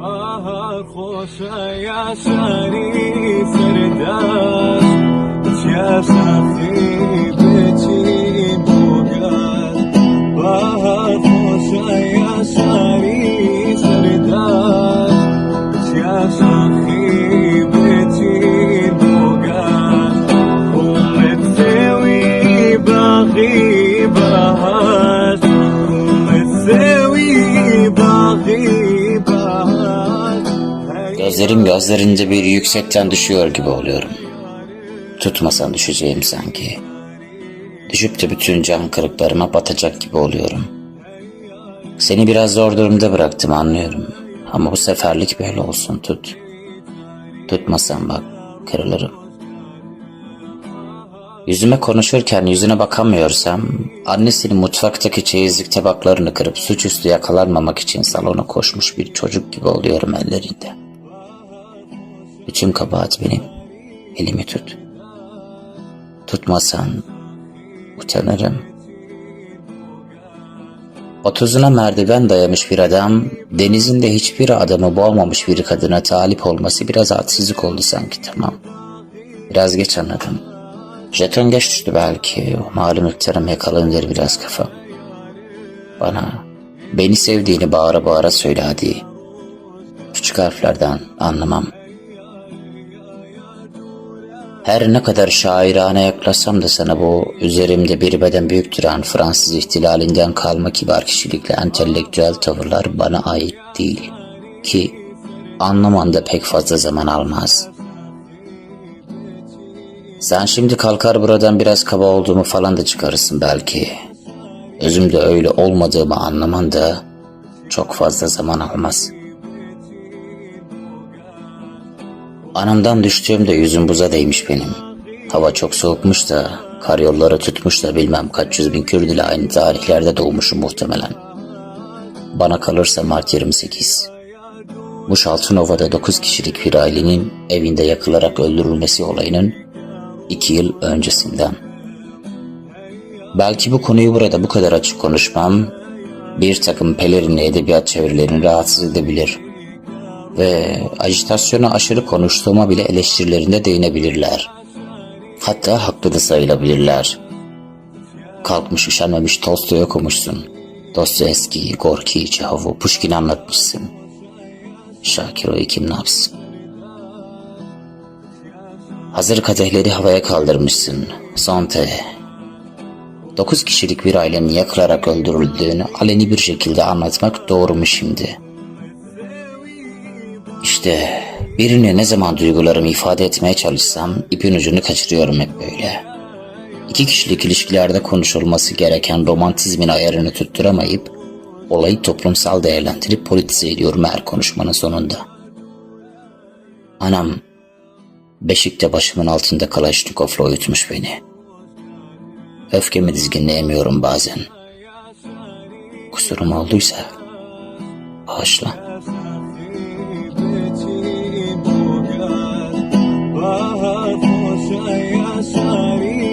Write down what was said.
بهار خوش یا سری سردست چه سخی بچین بوگل بهار خوش یا سری سردست چه سخی بچین بوگل كومت سوي باغي بهاش Gözlerim gözlerince bir yüksekten düşüyor gibi oluyorum. Tutmasan düşeceğim sanki. Düşüp de bütün can kırıklarıma batacak gibi oluyorum. Seni biraz zor durumda bıraktım anlıyorum. Ama bu seferlik böyle olsun tut. Tutmasan bak kırılırım. Yüzüme konuşurken yüzüne bakamıyorsam annesinin mutfaktaki çeyizlik tabaklarını kırıp suçüstü yakalanmamak için salona koşmuş bir çocuk gibi oluyorum ellerinde. Bütün kabahat benim. Elimi tut. Tutmasan utanırım. Otuzuna merdiven dayamış bir adam, denizinde hiçbir adamı boğmamış bir kadına talip olması biraz hadsizlik oldu sanki tamam. Biraz geç anladım. Jeton geç düştü belki, malum iktidarım yakalanır biraz kafa. Bana, beni sevdiğini bağıra bağıra söyle hadi. Küçük harflerden anlamam. Her ne kadar şairane yaklaşsam da sana bu üzerimde bir beden büyük duran Fransız ihtilalinden kalma kibar kişilikle entelektüel tavırlar bana ait değil. Ki anlaman da pek fazla zaman almaz. Sen şimdi kalkar buradan biraz kaba olduğumu falan da çıkarırsın belki. Özümde öyle olmadığımı anlaman da çok fazla zaman almaz.'' Anamdan düştüğümde yüzüm buza değmiş benim. Hava çok soğukmuş da, kar yolları tutmuş da bilmem kaç yüz bin Kürt ile aynı tarihlerde doğmuşum muhtemelen. Bana kalırsa Mart 28. Muş Altınova'da 9 kişilik bir ailenin evinde yakılarak öldürülmesi olayının 2 yıl öncesinden. Belki bu konuyu burada bu kadar açık konuşmam, bir takım pelerinli edebiyat çevirilerini rahatsız edebilir ve ajitasyona aşırı konuştuğuma bile eleştirilerinde değinebilirler. Hatta haklı da sayılabilirler. Kalkmış üşenmemiş Tolstoy okumuşsun. Dostoyevski, Gorki, Çehov'u, Pushkin anlatmışsın. Şakiro'yu kim ne yapsın? Hazır kadehleri havaya kaldırmışsın. Sonte. Dokuz kişilik bir ailenin yakılarak öldürüldüğünü aleni bir şekilde anlatmak doğru mu şimdi?'' İşte birine ne zaman duygularımı ifade etmeye çalışsam ipin ucunu kaçırıyorum hep böyle. İki kişilik ilişkilerde konuşulması gereken romantizmin ayarını tutturamayıp olayı toplumsal değerlendirip politize ediyorum her konuşmanın sonunda. Anam beşikte başımın altında Kalaşnikov'la uyutmuş beni. Öfkemi dizginleyemiyorum bazen. Kusurum olduysa bağışla. sorry.